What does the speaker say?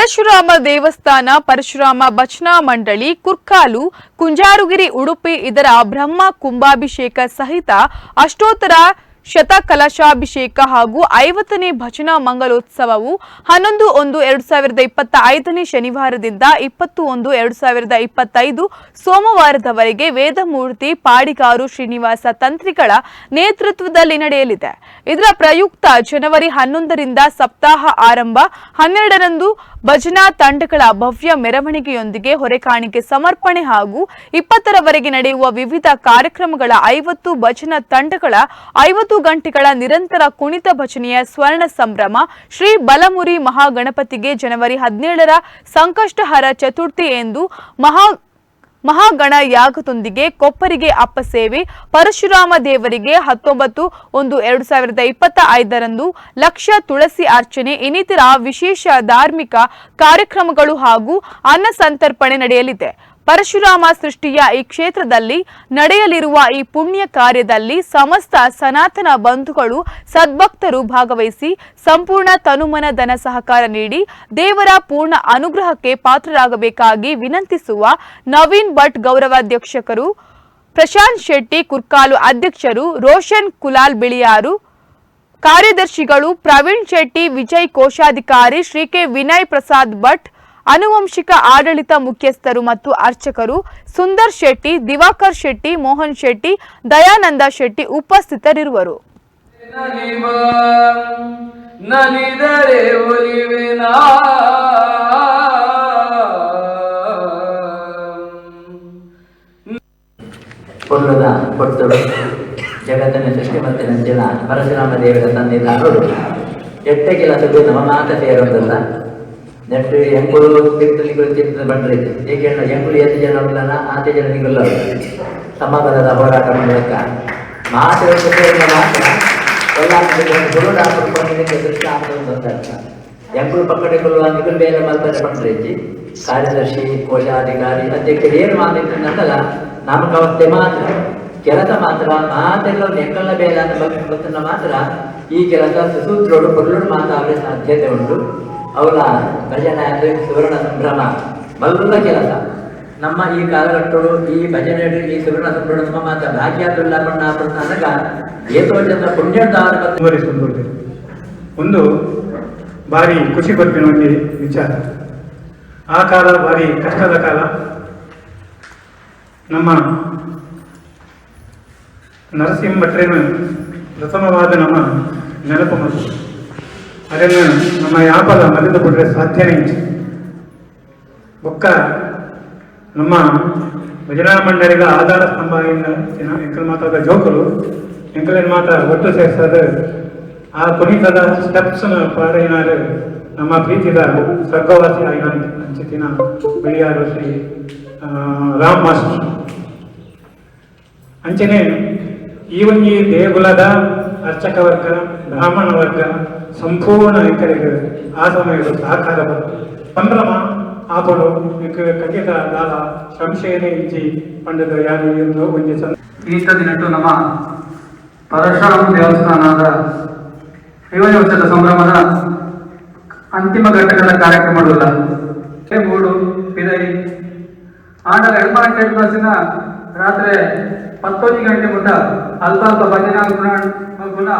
ಪರಶುರಾಮ ದೇವಸ್ಥಾನ ಪರಶುರಾಮ ಬಚನಾ ಮಂಡಳಿ ಕುರ್ಕಾಲು ಕುಂಜಾರುಗಿರಿ ಉಡುಪಿ ಇದರ ಬ್ರಹ್ಮ ಕುಂಭಾಭಿಷೇಕ ಸಹಿತ ಅಷ್ಟೋತ್ತರ ಶತಕಲಶಾಭಿಷೇಕ ಹಾಗೂ ಐವತ್ತನೇ ಭಜನಾ ಮಂಗಲೋತ್ಸವವು ಹನ್ನೊಂದು ಒಂದು ಎರಡು ಸಾವಿರದ ಇಪ್ಪತ್ತ ಐದನೇ ಶನಿವಾರದಿಂದ ಇಪ್ಪತ್ತು ಒಂದು ಎರಡು ಸಾವಿರದ ಇಪ್ಪತ್ತೈದು ಸೋಮವಾರದವರೆಗೆ ವೇದಮೂರ್ತಿ ಪಾಡಿಗಾರು ಶ್ರೀನಿವಾಸ ತಂತ್ರಿಗಳ ನೇತೃತ್ವದಲ್ಲಿ ನಡೆಯಲಿದೆ. ಇದರ ಪ್ರಯುಕ್ತ ಜನವರಿ ಹನ್ನೊಂದರಿಂದ ಸಪ್ತಾಹ ಆರಂಭ, ಹನ್ನೆರಡರಂದು ಭಜನಾ ತಂಡಗಳ ಭವ್ಯ ಮೆರವಣಿಗೆಯೊಂದಿಗೆ ಹೊರೆಕಾಣಿಕೆ ಸಮರ್ಪಣೆ ಹಾಗೂ ಇಪ್ಪತ್ತರವರೆಗೆ ನಡೆಯುವ ವಿವಿಧ ಕಾರ್ಯಕ್ರಮಗಳ ಐವತ್ತು ಭಜನಾ ತಂಡಗಳ ಐವತ್ತು ಗಂಟೆಗಳ ನಿರಂತರ ಕುಣಿತ ಭಜನೆಯ ಸ್ವರ್ಣ ಸಂಭ್ರಮ ಶ್ರೀ ಬಲಮುರಿ ಮಹಾಗಣಪತಿಗೆ ಜನವರಿ ಹದಿನೇಳರ ಸಂಕಷ್ಟಹರ ಚತುರ್ಥಿ ಎಂದು ಮಹಾ ಮಹಾಗಣ ಯಾಗದೊಂದಿಗೆ ಕೊಪ್ಪರಿಗೆ ಅಪ್ಪ ಸೇವೆ, ಪರಶುರಾಮ ದೇವರಿಗೆ ಹತ್ತೊಂಬತ್ತು ಒಂದು ಎರಡು ಸಾವಿರದ ಇಪ್ಪತ್ತ ಐದರಂದು ಲಕ್ಷ ತುಳಸಿ ಅರ್ಚನೆ, ಇನ್ನಿತರ ವಿಶೇಷ ಧಾರ್ಮಿಕ ಕಾರ್ಯಕ್ರಮಗಳು ಹಾಗೂ ಅನ್ನ ಸಂತರ್ಪಣೆ ನಡೆಯಲಿದೆ. ಪರಶುರಾಮ ಸೃಷ್ಟಿಯ ಈ ಕ್ಷೇತ್ರದಲ್ಲಿ ನಡೆಯಲಿರುವ ಈ ಪುಣ್ಯ ಕಾರ್ಯದಲ್ಲಿ ಸಮಸ್ತ ಸನಾತನ ಬಂಧುಗಳು ಸದ್ಭಕ್ತರು ಭಾಗವಹಿಸಿ ಸಂಪೂರ್ಣ ತನುಮನ ಧನ ಸಹಕಾರ ನೀಡಿ ದೇವರ ಪೂರ್ಣ ಅನುಗ್ರಹಕ್ಕೆ ಪಾತ್ರರಾಗಬೇಕಾಗಿ ವಿನಂತಿಸುವ ನವೀನ್ ಭಟ್ ಗೌರವಾಧ್ಯಕ್ಷಕರು, ಪ್ರಶಾಂತ್ ಶೆಟ್ಟಿ ಕುರ್ಕಾಲು ಅಧ್ಯಕ್ಷರು, ರೋಷನ್ ಕುಲಾಲ್ ಬಿಳಿಯಾರು, ಕಾರ್ಯದರ್ಶಿಗಳು ಪ್ರವೀಣ್ ಶೆಟ್ಟಿ, ವಿಜಯ್ ಕೋಶಾಧಿಕಾರಿ ಶ್ರೀ ಕೆ ವಿನಯ್ ಪ್ರಸಾದ್ ಭಟ್ ಆನುವಂಶಿಕ ಆಡಳಿತ ಮುಖ್ಯಸ್ಥರು ಮತ್ತು ಅರ್ಚಕರು ಸುಂದರ್ ಶೆಟ್ಟಿ, ದಿವಾಕರ್ ಶೆಟ್ಟಿ, ಮೋಹನ್ ಶೆಟ್ಟಿ, ದಯಾನಂದ ಶೆಟ್ಟಿ ಉಪಸ್ಥಿತರಿರುವರು. ಜಗತ್ತನ್ನ ಸೃಷ್ಟಿ ಮತ್ತೆ ನಂಜಿನ ಪರಶುರಾಮ ದೇವರ ತಂದೆ ತಾನೋರು ಎಟ್ಟ ಕೆಲಸದ್ದು ನಮ್ಮ ಮಾತ ಸೇರೋದಲ್ಲ ನೆಟ್ಟು ಎಂಕುಳು ತೀರ್ಥಲಿ ತಿರ್ತ ಬಂದ್ರೆ ಏಕೆಂದ್ರೆ ಎಷ್ಟು ಜನ ಉಳ್ಳನ ಆಚೆ ಜನ ನಿಗಲ್ಲ ಸಮಾಧಾನದ ಹೋರಾಟ ಮಾಡಬೇಕ ಮಾತ್ರ ಆಗ್ತದೆ ಎಂಕುಳು ಪಕ್ಕಡಿಕೊಳ್ಳುವ ನಿಗುಲ್ ಬೇರೆ ಮಾತಾಡ ಪಂಡ್ರೆಜ್ಜಿ ಕಾರ್ಯದರ್ಶಿ, ಕೋಶಾಧಿಕಾರಿ ಅಧ್ಯಕ್ಷರು ಏನು ಮಾತಿದ್ದಲ್ಲ ನಮಗೆ ಅವತ್ತೆ ಮಾತ್ರ. ಕೆಲಸ ಮಾತ್ರ, ಮಾತೆಲ್ಲ ನೆಕ್ಕಲ್ಲ ಬೇಲ ಅಂತ ಬಗ್ಗೆ ಮಾತ್ರ. ಈ ಕೆಲಸ ಸುಸೂತ್ರ ಪೊಲ್ಲು ಮಾತಾಡಲು ಸಾಧ್ಯತೆ ಉಂಟು. ಅವರ ಭಜನೆ ಅಂದರೆ ಸುವರ್ಣ ಸಂಭ್ರಮ. ಮಲ್ಲ ಕೆಲಸ. ನಮ್ಮ ಈ ಕಾಲಘಟ್ಟಗಳು ಈ ಭಜನೆ ಈ ಸುವರ್ಣ ಸಂಭ್ರಮ ನಮ್ಮ ಮಾತ ಭಾಗ್ಯಾದುಲ್ಲ ಬಣ್ಣ ಅನ್ನಗ ಏತೋ ಚಂದ್ರ ಪುಣ್ಯದಾರ ಮುಂದುವರಿಸಿಕೊಂಡು ಒಂದು ಭಾರಿ ಖುಷಿ ಕೊಟ್ಟಿನ ಒಂದು ವಿಚಾರ. ಆ ಕಾಲ ಭಾರಿ ಕಷ್ಟದ ಕಾಲ. ನಮ್ಮ ನರಸಿಂಹ ಭಟ್ರೇನ ಪ್ರಥಮವಾದ ನಮ್ಮ ನೆನಪು ಮತ್ತು ಅದನ್ನು ನಮ್ಮ ಯಾಪದ ಮರೆದು ಬಿಟ್ರೆ ಸಾಧ್ಯನೇ ಇಲ್ಲ. ಬೊಕ್ಕ ನಮ್ಮ ಭಜನಾ ಮಂಡಳಿಗಳ ಆಧಾರ ಸ್ತಂಭ ಎಂಕಲ್ ಮಾತಾದ ಜೋಕರು, ಎಂಕಲಿನ ಮಾತ ಒಟ್ಟು ಸೇರಿಸೋದು, ಆ ಕುಣಿತದ ಸ್ಟೆಪ್ಸ್ ಪಾಡೇನಾರು ನಮ್ಮ ಪ್ರೀತಿದ ಸ್ವರ್ಗವಾಸಿ ಆಗಿನ ಅಂಚಿತಿನ ಬಿಳಿಯಾರು ಶ್ರೀ ರಾಮ್ ಮಾಸ್ಟರ್. ಅಂಚನೆ ಈ ಒಂದು ದೇಗುಲದ ಅರ್ಚಕ ವರ್ಗ ಬ್ರಾಹ್ಮಣ ವರ್ಗ ಸಂಪೂರ್ಣ ಐಕ್ಯರಿಗೆ ಆ ಸಮಯದಲ್ಲಿ ಸಹಕಾರ ಸಂಭ್ರಮ ಆಪಡು ಕಟ್ಟಿದ ದಾಲ ಸಂಶಯನೇ ಇಜ್ಜಿ ಪಂಡದ ಯಾರು ಎಂದು ಸಂ ಈತ ದಿನಟ್ಟು ನಮ್ಮ ಪರಶುರಾಮ ದೇವಸ್ಥಾನದ ವರ್ಷದ ಸಂಭ್ರಮದ ಅಂತಿಮ ಘಟ್ಟಗಳ ಕಾರ್ಯಕ್ರಮಗಳಿಲ್ಲ ಮೂಡು ಪಿದೈ ಆಂಡಲ ಎಡ್ಮಾಂಟೆ ಬಸ್ಸಿನ ರಾತ್ರಿ ಪತ್ತೊಂದು ಗಂಟೆ ಮುಟ್ಟ ಅಲ್ಪ ಅಲ್ಪ ಭಜನಾ ಗುಣ ಗುಣ